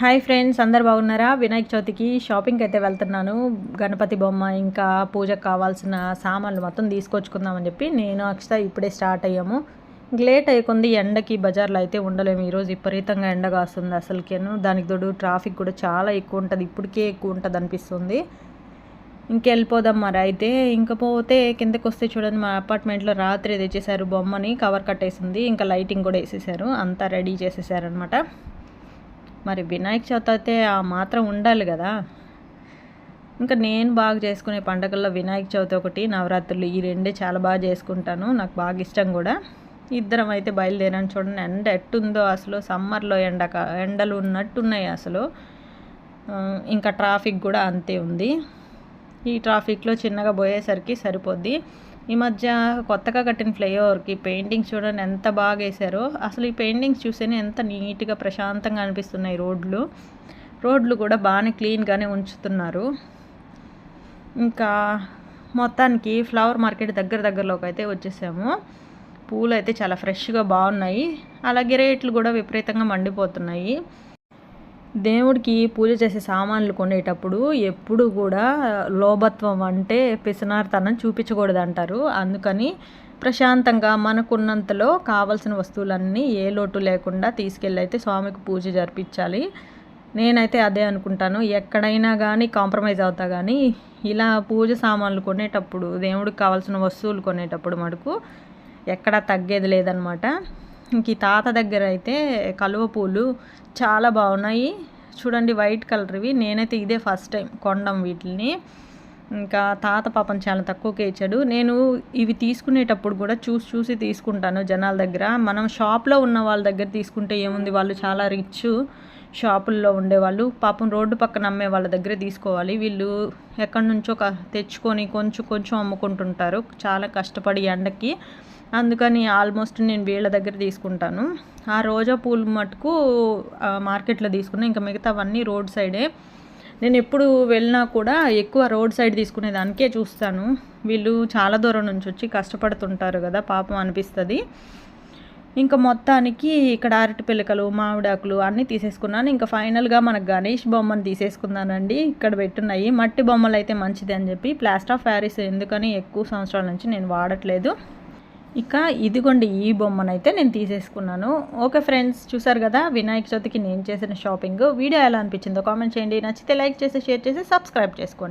Hi friends అందరు బాగున్నారా? వినాయక చవితికి షాపింగ్కి అయితే వెళ్తున్నాను. గణపతి బొమ్మ ఇంకా పూజకు కావాల్సిన సామాన్లు మొత్తం తీసుకొచ్చుకుందామని చెప్పి నేను అక్షత ఇప్పుడే స్టార్ట్ అయ్యాము. లేట్ అయిపోయింది ఎండకి బజార్లో అయితే ఉండలేము. ఈరోజు విపరీతంగా ఎండ కాస్తుంది అసలుకేను. దానికి తోడు ట్రాఫిక్ కూడా చాలా ఎక్కువ ఉంటుంది. ఇప్పటికే ఎక్కువ ఉంటుంది అనిపిస్తుంది. ఇంకెళ్ళిపోదాం మరి అయితే. ఇంకపోతే కిందకు వస్తే చూడండి మా అపార్ట్మెంట్లో రాత్రి తెచ్చేసారు బొమ్మని కవర్ కట్టేసింది. ఇంకా లైటింగ్ కూడా వేసేసారు అంతా రెడీ చేసేసారనమాట మరి వినాయక చవితి అయితే ఆ మాత్రం ఉండాలి కదా. ఇంకా నేను బాగా చేసుకునే పండగల్లో వినాయక చవితి ఒకటి నవరాత్రులు ఈ రెండే చాలా బాగా చేసుకుంటాను. నాకు బాగా ఇష్టం కూడా. ఇద్దరం అయితే బయలుదేరాను చూడండి. ఎండ ఎట్టుందో అసలు. సమ్మర్లో ఎండక ఎండలు ఉన్నట్టున్నాయి అసలు. ఇంకా ట్రాఫిక్ కూడా అంతే ఉంది. ఈ ట్రాఫిక్లో చిన్నగా పోయేసరికి సరిపోద్ది. ఈ మధ్య కొత్తగా కట్టిన ఫ్లైఓవర్కి పెయింటింగ్స్ చూడండి ఎంత బాగా వేశారో. అసలు ఈ పెయింటింగ్స్ చూస్తేనే ఎంత నీట్గా ప్రశాంతంగా అనిపిస్తున్నాయి రోడ్లు. రోడ్లు కూడా బాగానే క్లీన్గానే ఉంచుతున్నారు. ఇంకా మొత్తానికి ఫ్లవర్ మార్కెట్ దగ్గర దగ్గరలోకి అయితే వచ్చేసాము. పూలు అయితే చాలా ఫ్రెష్గా బాగున్నాయి. అలాగే రేట్లు కూడా విపరీతంగా మండిపోతున్నాయి. దేవుడికి పూజ చేసే సామాన్లు కొనేటప్పుడు ఎప్పుడు కూడా లోభత్వం అంటే పిసనార్తనం చూపించకూడదు అంటారు అందుకని ప్రశాంతంగా మనకున్నంతలో కావలసిన వస్తువులన్నీ ఏ లోటు లేకుండా తీసుకెళ్ళి అయితే స్వామికి పూజ జరిపించాలి. నేనైతే అదే అనుకుంటాను. ఎక్కడైనా కానీ కాంప్రమైజ్ అవుతా కానీ ఇలా పూజ సామాన్లు కొనేటప్పుడు దేవుడికి కావాల్సిన వస్తువులు కొనేటప్పుడు మటుకు ఎక్కడా తగ్గేది లేదనమాట. ఇంక ఈ తాత దగ్గర అయితే కలువ పూలు చాలా బాగున్నాయి. చూడండి వైట్ కలర్వి నేనైతే ఇదే ఫస్ట్ టైం కొండం వీటిని ఇంకా తాత పాపం చాలా తక్కువకే ఇచ్చాడు. నేను ఇవి తీసుకునేటప్పుడు కూడా చూసి చూసి తీసుకుంటాను జనాల దగ్గర. మనం షాప్లో ఉన్న వాళ్ళ దగ్గర తీసుకుంటే ఏముంది? వాళ్ళు చాలా రిచ్ షాపుల్లో ఉండేవాళ్ళు. పాపం రోడ్డు పక్కన అమ్మే వాళ్ళ దగ్గర తీసుకోవాలి. వీళ్ళు ఎక్కడి నుంచో తెచ్చుకొని కొంచెం కొంచెం అమ్ముకుంటుంటారు. చాలా కష్టపడి ఎండకి. అందుకని ఆల్మోస్ట్ నేను వీళ్ళ దగ్గర తీసుకుంటాను. ఆ రోజా పూలు మటుకు మార్కెట్లో తీసుకున్నాను ఇంకా మిగతావన్నీ రోడ్ సైడే. నేను ఎప్పుడు వెళ్ళినా కూడా ఎక్కువ రోడ్ సైడ్ తీసుకునే దానికే చూస్తాను. వీళ్ళు చాలా దూరం నుంచి వచ్చి కష్టపడుతుంటారు కదా పాపం అనిపిస్తుంది. ఇంకా మొత్తానికి ఇక్కడ అరటి పిల్లకలు మామిడాకులు అన్నీ తీసేసుకున్నాను. ఇంకా ఫైనల్గా మనకు గణేష్ బొమ్మను తీసేసుకున్నానండి ఇక్కడ పెట్టున్నాయి మట్టి బొమ్మలు అయితే మంచిది అని చెప్పి ప్లాస్టర్ ఆఫ్ ప్యారిస్ ఎందుకని ఎక్కువ సంవత్సరాల నుంచి నేను వాడట్లేదు. ఇక ఇదిగోండి ఈ బొమ్మనైతే నేను తీసేసుకున్నాను. ఓకే ఫ్రెండ్స్ చూసారు కదా వినాయక చవితికి నేను చేసిన షాపింగ్. వీడియో ఎలా అనిపించిందో కామెంట్ చేయండి. నచ్చితే లైక్ చేసి షేర్ చేసి సబ్స్క్రైబ్ చేసుకోండి.